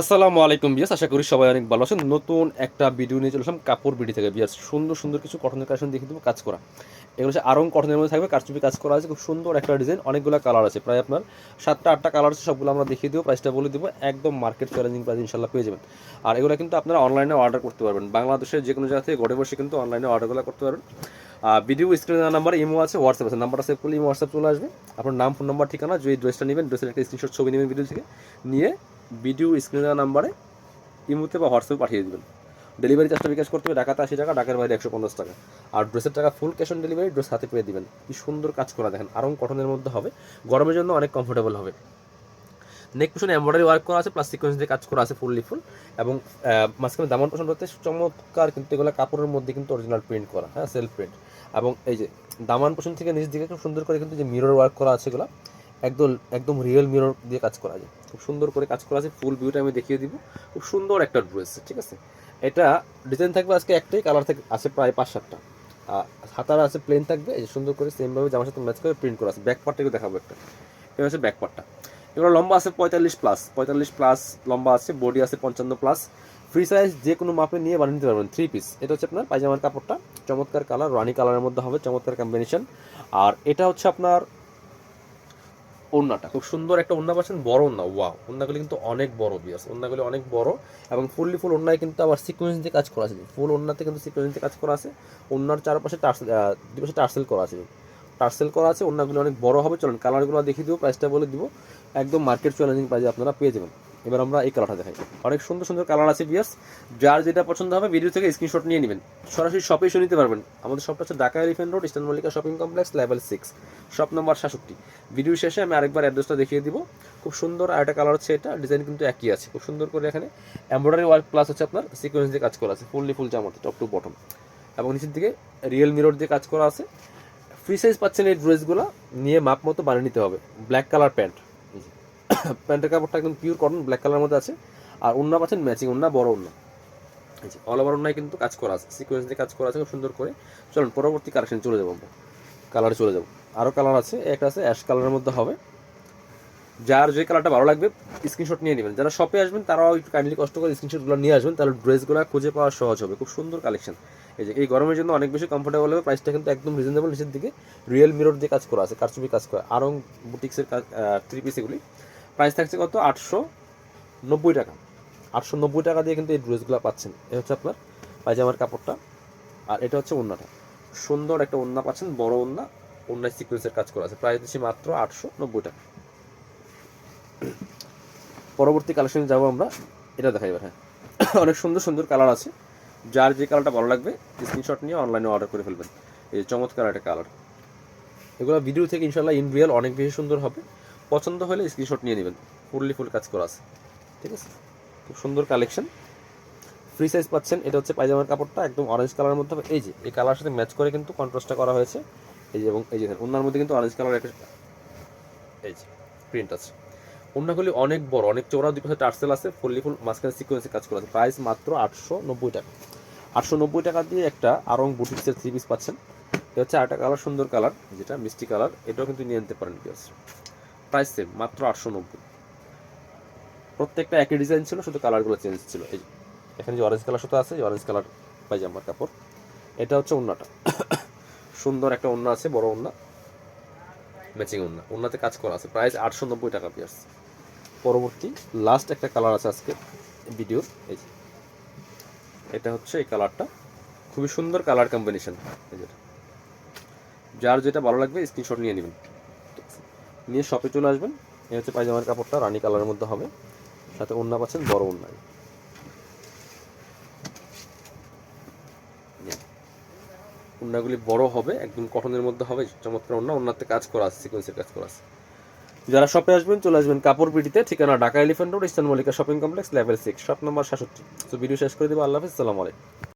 আসসালামু আলাইকুম বিয়াস আশা করি সবাই অনেক ভালো আছেন। নতুন একটা ভিডিও নিয়ে চলে আসলাম কাপড় বিডি থেকে। বিয়াস সুন্দর সুন্দর কিছু কটনের কালেকশন দেখিয়ে দেবো, কাজ করা। এগুলো হচ্ছে আরং কটনের মধ্যে থাকবে, কারচুপি কাজ করা আছে, খুব সুন্দর একটা ডিজাইন অনেকগুলো কালার আছে। প্রায় আপনার সাতটা, আটটা কালার আছে, সবগুলো আমরা দেখিয়ে দেবো প্রাইসটা বলে দেবো, একদম মার্কেট চ্যালেঞ্জিং প্রাইস ইনশাল্লাহ পেয়ে যাবেন। আর এগুলো কিন্তু আপনারা অনলাইনে অর্ডার করতে পারবেন। বাংলাদেশের যে কোনো জায়গা থেকে ঘরে বসে কিন্তু অনলাইনে অর্ডারগুলো করতে পারবেন। ভিডিও স্ক্রিনের নাম্বার ইমো আছে হোয়াটসঅ্যাপ আছে। নাম্বারটা সেভ করলে ইমো হোয়াটসঅ্যাপ চলে আসবে। আপনার নাম ফোন নাম্বার ঠিকানা, যে ড্রেসটা নেবেন ড্রেসের একটা স্ক্রিনশট ছবি নেবেন ভিডিও থেকে। নিয়ে ভিডিও স্ক্রিনের নাম্বারে ইমোতে বা হোয়াটসঅ্যাপে পাঠিয়ে দেবেন। ডেলিভারি চার্জটা বিকাশ করতে হবে, ঢাকাতে আশি টাকা, ঢাকার বাইরে একশো পঞ্চাশ টাকা। আর ড্রেসের টাকা full cash on delivery dress হাতে পেয়ে দিবেন। কি সুন্দর কাজ করা দেখেন, আরং কটনের মধ্যে হবে, গরমের জন্য অনেক কমফোর্টেবল হবে। নেক পিছনে এমব্রয়ডারি ওয়ার্ক করা আছে প্লাস সিকোয়েন্স দিয়ে কাজ করা আছে ফুললি ফুল এবং মাঝখানে দামান পছন্দ করতে চমৎকার কিন্তু এগুলো কাপড়ের মধ্যে কিন্তু অরিজিনাল প্রিন্ট করা হ্যাঁ সেলফ প্রিন্ট এবং এই যে, দামান পোষণ থেকে নিচ দিকে খুব সুন্দর করে কিন্তু যে মিরর ওয়ার্ক করা আছে এগুলো একদম একদম রিয়েল মিরর দিয়ে কাজ করা যায়। খুব সুন্দর করে কাজ করা আছে ফুল ভিউটা আমি দেখিয়ে দিব। খুব সুন্দর একটা ড্রেস ঠিক আছে? এটা ডিজাইন থাকবে আজকে একটাই কালার থেকে, আছে প্রায় পাঁচ সাতটা। হাতার আছে প্লেন থাকবে, এই সুন্দর করে সেমভাবে জামার সাথে ম্যাচ করে প্রিন্ট করা আছে। ব্যাক পার্টটা একটু দেখাবো একটা। এটা হচ্ছে ব্যাক পার্টটা এগুলো লম্বা আছে পঁয়তাল্লিশ প্লাস পঁয়তাল্লিশ প্লাস লম্বা আছে বডি আছে পঞ্চান্ন প্লাস ফ্রি সাইজ যে কোনো মাপে নিয়ে বানিয়ে নিতে পারবেন থ্রি পিস এটা হচ্ছে আপনার পায়জামার কাপড়টা। চমৎকার কালার রানি কালারের মধ্যে হবে, চমৎকার কম্বিনেশন আর এটা হচ্ছে আপনার ওড়নাটা। খুব সুন্দর একটা ওন্না পাচ্ছেন, বড় ওন্না ওয়া ওন্নাগুলি কিন্তু অনেক বড় বিয়াস ওন্নাগুলি অনেক বড় এবং ফুললি ফুল ওন্নায় কিন্তু আবার সিকোয়েন্স দিয়ে কাজ করা আছে। ফুল ওন্নাতে কিন্তু সিকোয়েন্স দিয়ে কাজ করা আছে। ওন্নার চারপাশে দুপাশে টার্সেল করা আছে। টার্সেল করা আছে ওন্নাগুলি অনেক বড় হবে। চলুন কালারগুলো দেখিয়ে দিব প্রাইসটা বলে দিব। একদম মার্কেট চ্যালেঞ্জিং প্রাইসে আপনারা পেয়ে যাবেন। এবার আমরা এই কালারটা দেখাই। অনেক সুন্দর সুন্দর কালার আছে বিয়াস যার যেটা পছন্দ হবে ভিডিও থেকে স্ক্রিনশট নিয়ে নেবেন। সরাসরি শপে এসে নিতে পারবেন। আমাদের শপটা হচ্ছে Dhaka Elephant Road Eastern Mallika Shopping Complex level six shop number সাতষট্টি ভিডিও শেষে আমি আরেকবার অ্যাড্রেসটা দেখিয়ে দিব। খুব সুন্দর আর একটা কালার হচ্ছে এটা। ডিজাইন কিন্তু একই আছে। খুব সুন্দর করে এখানে এমব্রয়ডারি ওয়ার্ক প্লাস হচ্ছে আপনার সিকোয়েন্স দিয়ে কাজ করা আছে। ফুললি ফুল জামাতে টপ টু বটম এবং নিচের দিকে রিয়েল মিরর দিয়ে কাজ করা আছে। ফ্রি সাইজ পাচ্ছেন এই ড্রেসগুলো নিয়ে মাপ মতো বানিয়ে নিতে হবে। ব্ল্যাক কালার প্যান্ট প্যান্টের কাপড়টা একদম পিওর কটন ব্ল্যাক কালারের মধ্যে আছে। আর ওন্না পাচ্ছেন ম্যাচিং ওন্না বড় ওন্না যে অল ওভার ওন্নায় কিন্তু কাজ করা আছে। সিকোয়েন্স দিয়ে কাজ করা আছে, খুব সুন্দর করে। চলুন, পরবর্তী কালেকশন চলে যাব আমরা। কালারে চলে যাব। আরও কালার আছে, একটা আছে অ্যাশ কালারের মধ্যে হবে। যার যে কালারটা ভালো লাগবে স্ক্রিনশট নিয়ে নেবেন। যারা শপে আসবেন, তারাও একটু কাইন্ডলি কষ্ট করে স্ক্রিনশটগুলো নিয়ে আসবেন। তাহলে ড্রেসগুলো খুঁজে পাওয়া সহজ হবে। খুব সুন্দর কালেকশন এই যে, এই গরমের জন্য অনেক বেশি কমফোর্টেবল হবে। প্রাইসটা কিন্তু একদম রিজনেবল নিচের দিকে। রিয়েল মিরর দিয়ে কাজ করা আছে, কারচুপি কাজ করা। আরং বুটিক্সের কাজ থ্রি পিস এগুলি। প্রাইস থাকছে কত? আটশো নব্বই টাকা। আটশো নব্বই টাকা দিয়ে কিন্তু এই ড্রেসগুলো পাচ্ছেন। এটা হচ্ছে আপনার পায়জামার কাপড়টা। আর এটা হচ্ছে ওন্নাটা। সুন্দর একটা ওন্না পাচ্ছেন, বড় ওন্না। ওন্নায় সিকোয়েন্সের কাজ করা আছে। প্রাইস দিচ্ছি মাত্র আটশো নব্বই টাকা। পরবর্তী কালেকশনে যাব আমরা। এটা দেখাই এবার হ্যাঁ। অনেক সুন্দর সুন্দর কালার আছে। যার যে কালারটা ভালো লাগবে স্ক্রিনশট নিয়ে অনলাইনে অর্ডার করে ফেলবেন। এই চমৎকার একটা কালার এগুলো ভিডিও থেকে ইনশাল্লাহ ইন রিয়েল অনেক বেশি সুন্দর হবে। পছন্দ হলে স্ক্রিনশট নিয়ে নেবেন। ফুললি ফুল কাজ করা আছে। ঠিক আছে? খুব সুন্দর কালেকশন ফ্রি সাইজ পাচ্ছেন। এটা হচ্ছে পায়জামার কাপড়টা, একদম অরেঞ্জ কালারের মধ্যে হবে। এই যে, এই কালার সাথে ম্যাচ করে কিন্তু কন্ট্রাস্টটা করা হয়েছে। এই যে, এবং এই যে ওনার মধ্যে কিন্তু অরেঞ্জ কালার একটা এই যে প্রিন্ট আছে। ওনাগুলি অনেক বড়, অনেক চৌড়া দুই পাশে টার্সেল আছে। ফুললি ফুল, মাঝখানে সিকোয়েন্সে কাজ করা আছে। প্রাইস মাত্র আটশো নব্বই টাকা। আটশো নব্বই টাকা দিয়ে একটা আরং বুটিক্সের থ্রি পিস পাচ্ছেন। এটা হচ্ছে আরেকটা কালার সুন্দর কালার যেটা মিষ্টি কালার এটাও কিন্তু নিয়ে নিতে পারেন পিয়াস প্রাইস সেম মাত্র আটশো নব্বই। প্রত্যেকটা একই ডিজাইন ছিল, শুধু কালারগুলো চেঞ্জ ছিল। এই এখানে যে অরেঞ্জ কালার সাথে আছে অরেঞ্জ কালার পাইজামার কাপড়। এটা হচ্ছে ওন্নাটা। সুন্দর একটা ওন্না আছে, বড় ওন্না। ম্যাচিং ওন্না। ওন্নাতে কাজ করা আছে, প্রাইস আটশো নব্বই টাকা পিয়ার্স পরবর্তী লাস্ট একটা কালার আছে আজকে ভিডিওর, এই যে। এটা হচ্ছে এই কালারটা খুবই সুন্দর কালার কম্বিনেশন এই যার যেটা ভালো লাগবে স্ক্রিনশট নিয়ে নেবেন? নিয়ে শপে চলে আসবেন। এই হচ্ছে পায়জামার কাপড়টা, রানী কালারের মধ্যে হবে। সাথে ওন্না পাচ্ছেন, বড় ওন্নায় ওন্নাগুলি বড় হবে, একদম কটনের মধ্যে হবে, চমৎকার ওন্না ওন্নাতে কাজ করা আছে সিকোয়েন্সের কাজ করা আছে। যারা শপে আসবেন, চলে আসবেন কাপড় পিটিতে ঠিকানা Dhaka Elephant Road Eastern Mallika Shopping Complex level six shop number সাতষট্টি। তো ভিডিও শেষ করে দেবো, আল্লাহ হাফিজ সালাম আলাইকুম।